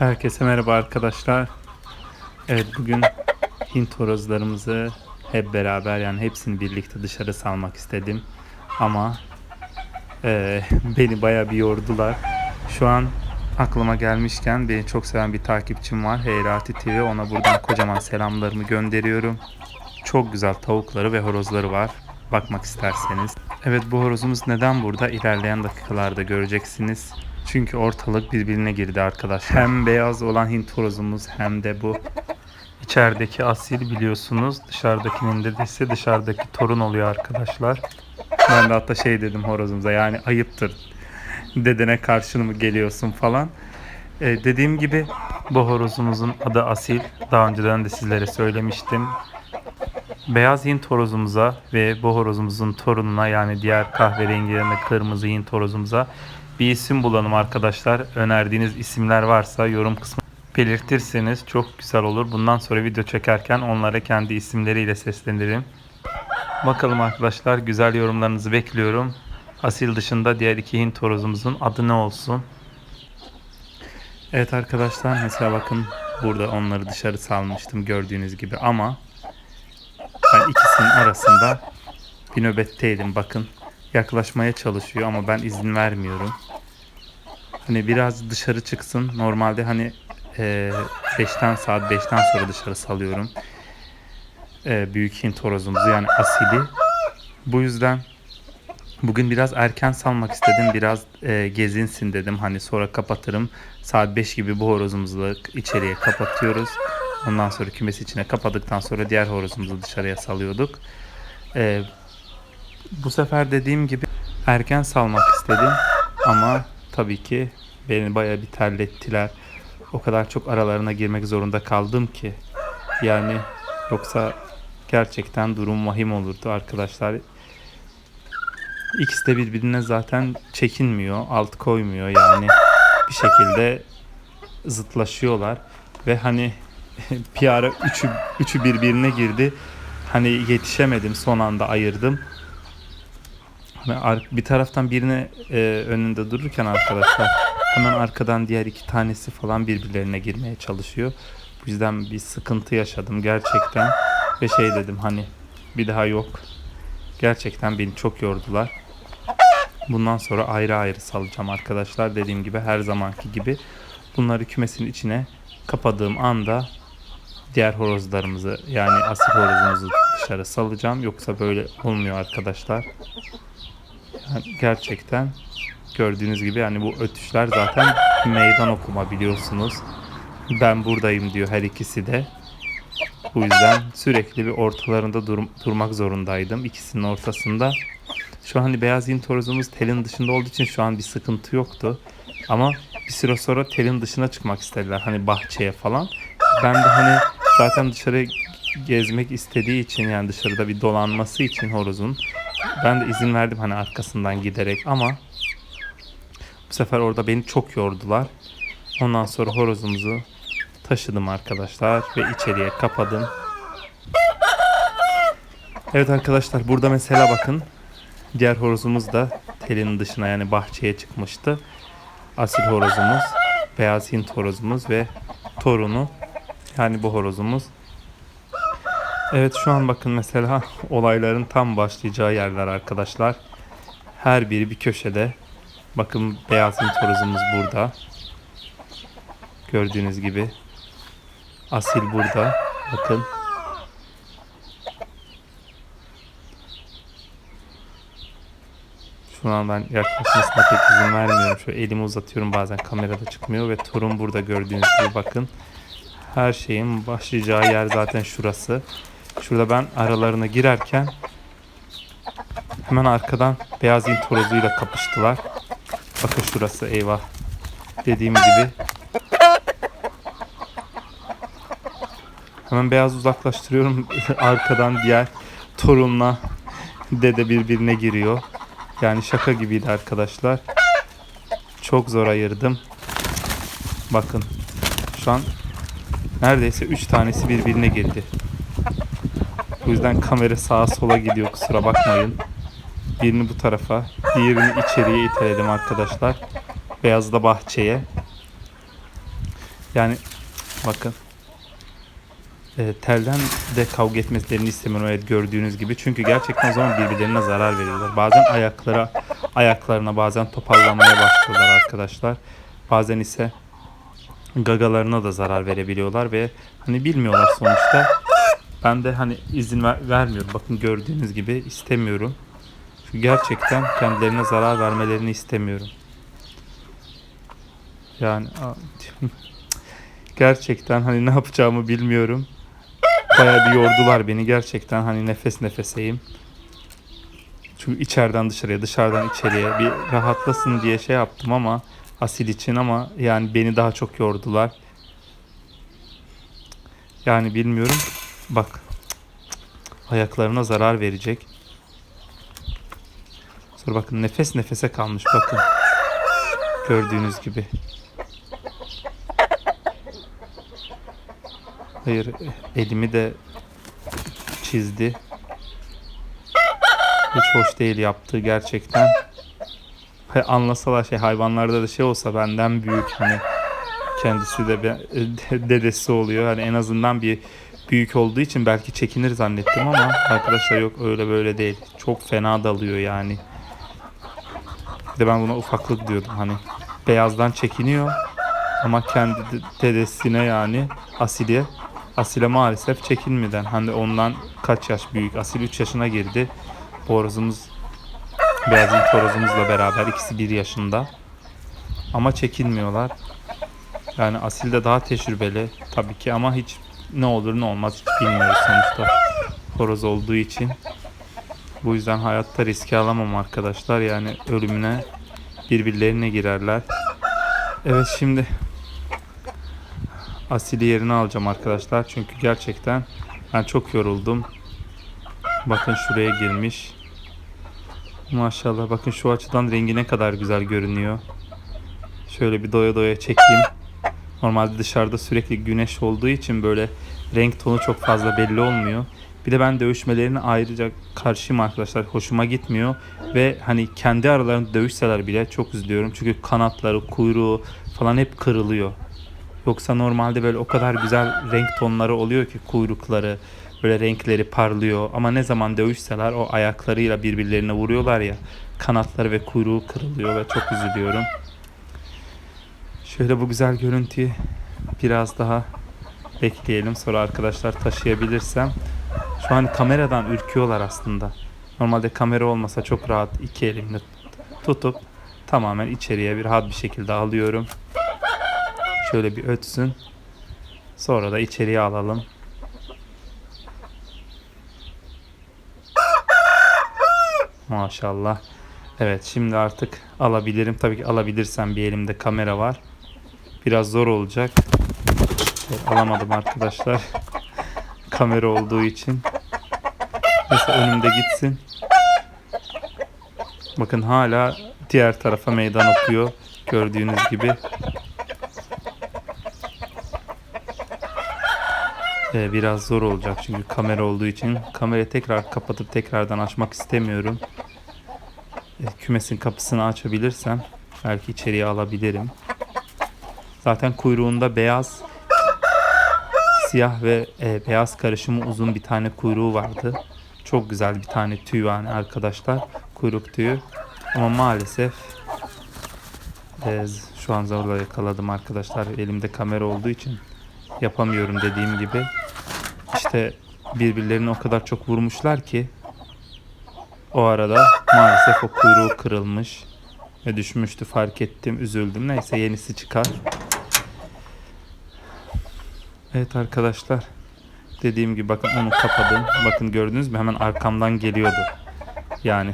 Herkese merhaba arkadaşlar. Evet bugün Hint horozlarımızı hep beraber yani hepsini birlikte dışarı salmak istedim. Ama eee, beni baya bir yordular. Şu an aklıma gelmişken beni çok seven bir takipçim var. Heyrati TV. Ona buradan kocaman selamlarımı gönderiyorum. Çok güzel tavukları ve horozları var. Bakmak isterseniz. Evet bu horozumuz neden burada? İlerleyen dakikalarda göreceksiniz. Çünkü ortalık birbirine girdi arkadaş. Hem beyaz olan Hint horozumuz hem de bu içerideki asil biliyorsunuz. Dışarıdakinin dedesi dışarıdaki torun oluyor arkadaşlar. Ben de hatta şey dedim horozumuza yani ayıptır. Dedene karşını mı geliyorsun falan. Ee, dediğim gibi bu horozumuzun adı Asil. Daha önceden de sizlere söylemiştim. Beyaz Hint horozumuza ve bu horozumuzun torununa yani diğer kahverengilerine kırmızı Hint horozumuza bir isim bulalım arkadaşlar. Önerdiğiniz isimler varsa yorum kısmına belirtirseniz çok güzel olur. Bundan sonra video çekerken onlara kendi isimleriyle seslenirim. Bakalım arkadaşlar güzel yorumlarınızı bekliyorum. Asil dışında diğer iki Hint horozumuzun adı ne olsun? Evet arkadaşlar mesela bakın burada onları dışarı salmıştım gördüğünüz gibi ama ben ikisinin arasında bir nöbetteydim bakın. Yaklaşmaya çalışıyor ama ben izin vermiyorum. Hani biraz dışarı çıksın. Normalde hani 5'ten saat 5'ten sonra dışarı salıyorum. E, büyük Hint horozumuzu yani asili. Bu yüzden bugün biraz erken salmak istedim. Biraz e, gezinsin dedim. Hani sonra kapatırım. Saat 5 gibi bu horozumuzu içeriye kapatıyoruz. Ondan sonra kümes içine kapadıktan sonra diğer horozumuzu dışarıya salıyorduk. E, bu sefer dediğim gibi erken salmak istedim ama tabii ki beni bayağı bir terlettiler. O kadar çok aralarına girmek zorunda kaldım ki yani yoksa gerçekten durum vahim olurdu arkadaşlar. İkisi de birbirine zaten çekinmiyor, alt koymuyor yani bir şekilde zıtlaşıyorlar ve hani bir ara üçü, üçü birbirine girdi. Hani yetişemedim son anda ayırdım. Hani bir taraftan birine e, önünde dururken arkadaşlar hemen arkadan diğer iki tanesi falan birbirlerine girmeye çalışıyor. Bu yüzden bir sıkıntı yaşadım gerçekten ve şey dedim hani bir daha yok. Gerçekten beni çok yordular. Bundan sonra ayrı ayrı salacağım arkadaşlar. Dediğim gibi her zamanki gibi bunları kümesin içine kapadığım anda diğer horozlarımızı yani asil horozumuzu dışarı salacağım. Yoksa böyle olmuyor arkadaşlar. Yani gerçekten gördüğünüz gibi yani bu ötüşler zaten meydan okuma biliyorsunuz. Ben buradayım diyor her ikisi de. Bu yüzden sürekli bir ortalarında dur- durmak zorundaydım. İkisinin ortasında. Şu an hani beyaz Hint horozumuz telin dışında olduğu için şu an bir sıkıntı yoktu. Ama bir süre sonra telin dışına çıkmak istediler. Hani bahçeye falan. Ben de hani zaten dışarı gezmek istediği için yani dışarıda bir dolanması için horozun ben de izin verdim hani arkasından giderek ama bu sefer orada beni çok yordular. Ondan sonra horozumuzu taşıdım arkadaşlar ve içeriye kapadım. Evet arkadaşlar burada mesela bakın diğer horozumuz da telin dışına yani bahçeye çıkmıştı. Asil horozumuz, beyaz Hint horozumuz ve torunu yani bu horozumuz. Evet şu an bakın mesela olayların tam başlayacağı yerler arkadaşlar. Her biri bir köşede. Bakın beyaz Hint horozumuz burada. Gördüğünüz gibi. Asil burada. Bakın. Şu an ben yaklaşmasına pek izin vermiyorum. Şöyle elimi uzatıyorum bazen kamerada çıkmıyor ve torun burada gördüğünüz gibi bakın. Her şeyin başlayacağı yer zaten şurası. Şurada ben aralarına girerken hemen arkadan beyaz int horozuyla kapıştılar. Bakın şurası eyvah. Dediğim gibi. Hemen beyaz uzaklaştırıyorum. arkadan diğer torunla dede birbirine giriyor. Yani şaka gibiydi arkadaşlar. Çok zor ayırdım. Bakın. Şu an neredeyse 3 tanesi birbirine girdi. Bu yüzden kamera sağa sola gidiyor kusura bakmayın. Birini bu tarafa, diğerini içeriye iteledim arkadaşlar. Beyaz da bahçeye. Yani bakın e, telden de kavga etmelerini istemiyorum evet gördüğünüz gibi. Çünkü gerçekten o zaman birbirlerine zarar veriyorlar. Bazen ayaklara, ayaklarına bazen toparlamaya başlıyorlar arkadaşlar. Bazen ise gagalarına da zarar verebiliyorlar ve hani bilmiyorlar sonuçta. Ben de hani izin ver- vermiyorum. Bakın gördüğünüz gibi istemiyorum. Çünkü gerçekten kendilerine zarar vermelerini istemiyorum. Yani gerçekten hani ne yapacağımı bilmiyorum. Bayağı bir yordular beni gerçekten hani nefes nefeseyim. Çünkü içeriden dışarıya, dışarıdan içeriye bir rahatlasın diye şey yaptım ama asil için ama yani beni daha çok yordular. Yani bilmiyorum. Bak ayaklarına zarar verecek. Sonra bakın nefes nefese kalmış bakın. Gördüğünüz gibi. Hayır elimi de çizdi. Hiç hoş değil yaptığı gerçekten. Anlasalar şey hayvanlarda da şey olsa benden büyük hani kendisi de dedesi oluyor. Hani en azından bir büyük olduğu için belki çekinir zannettim ama arkadaşlar yok öyle böyle değil. Çok fena dalıyor yani. Bir de ben buna ufaklık diyordum hani. Beyazdan çekiniyor ama kendi de- dedesine yani Asil'e Asil'e maalesef çekinmeden hani ondan kaç yaş büyük. Asil 3 yaşına girdi. Borozumuz Beyazın torozumuzla beraber ikisi 1 yaşında. Ama çekinmiyorlar. Yani Asil de daha tecrübeli tabii ki ama hiç ne olur ne olmaz hiç bilmiyoruz sonuçta. Horoz olduğu için. Bu yüzden hayatta riske alamam arkadaşlar. Yani ölümüne birbirlerine girerler. Evet şimdi Asil'i yerine alacağım arkadaşlar. Çünkü gerçekten ben çok yoruldum. Bakın şuraya girmiş. Maşallah bakın şu açıdan rengi ne kadar güzel görünüyor. Şöyle bir doya doya çekeyim. Normalde dışarıda sürekli güneş olduğu için böyle renk tonu çok fazla belli olmuyor. Bir de ben dövüşmelerine ayrıca karşıyım arkadaşlar. Hoşuma gitmiyor. Ve hani kendi aralarında dövüşseler bile çok üzülüyorum. Çünkü kanatları, kuyruğu falan hep kırılıyor. Yoksa normalde böyle o kadar güzel renk tonları oluyor ki kuyrukları, böyle renkleri parlıyor. Ama ne zaman dövüşseler o ayaklarıyla birbirlerine vuruyorlar ya. Kanatları ve kuyruğu kırılıyor ve çok üzülüyorum. Şöyle bu güzel görüntüyü biraz daha bekleyelim. Sonra arkadaşlar taşıyabilirsem. Şu an kameradan ürküyorlar aslında. Normalde kamera olmasa çok rahat iki elimle tutup tamamen içeriye bir rahat bir şekilde alıyorum. Şöyle bir ötsün. Sonra da içeriye alalım. Maşallah. Evet şimdi artık alabilirim. Tabii ki alabilirsem bir elimde kamera var. Biraz zor olacak. Alamadım arkadaşlar. kamera olduğu için. Neyse önümde gitsin. Bakın hala diğer tarafa meydan okuyor. Gördüğünüz gibi. Ee, biraz zor olacak çünkü kamera olduğu için. Kamerayı tekrar kapatıp tekrardan açmak istemiyorum. Ee, kümesin kapısını açabilirsem belki içeriye alabilirim. Zaten kuyruğunda beyaz, siyah ve e, beyaz karışımı uzun bir tane kuyruğu vardı. Çok güzel bir tane tüy yani arkadaşlar. Kuyruk tüyü. Ama maalesef e, şu an zorla yakaladım arkadaşlar. Elimde kamera olduğu için yapamıyorum dediğim gibi. İşte birbirlerini o kadar çok vurmuşlar ki o arada maalesef o kuyruğu kırılmış ve düşmüştü fark ettim üzüldüm neyse yenisi çıkar. Evet arkadaşlar dediğim gibi bakın onu kapadım bakın gördünüz mü hemen arkamdan geliyordu yani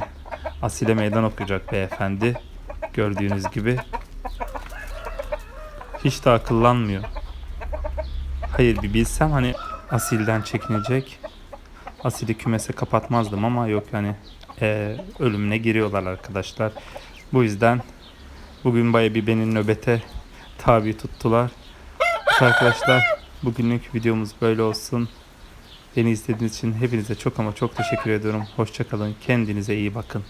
Asile meydan okuyacak beyefendi gördüğünüz gibi hiç de akıllanmıyor. Hayır bir bilsem hani Asil'den çekinecek. Asil'i kümese kapatmazdım ama yok yani e, ölümüne giriyorlar arkadaşlar. Bu yüzden bugün baya bir beni nöbete tabi tuttular. Arkadaşlar bugünlük videomuz böyle olsun. Beni izlediğiniz için hepinize çok ama çok teşekkür ediyorum. Hoşçakalın. Kendinize iyi bakın.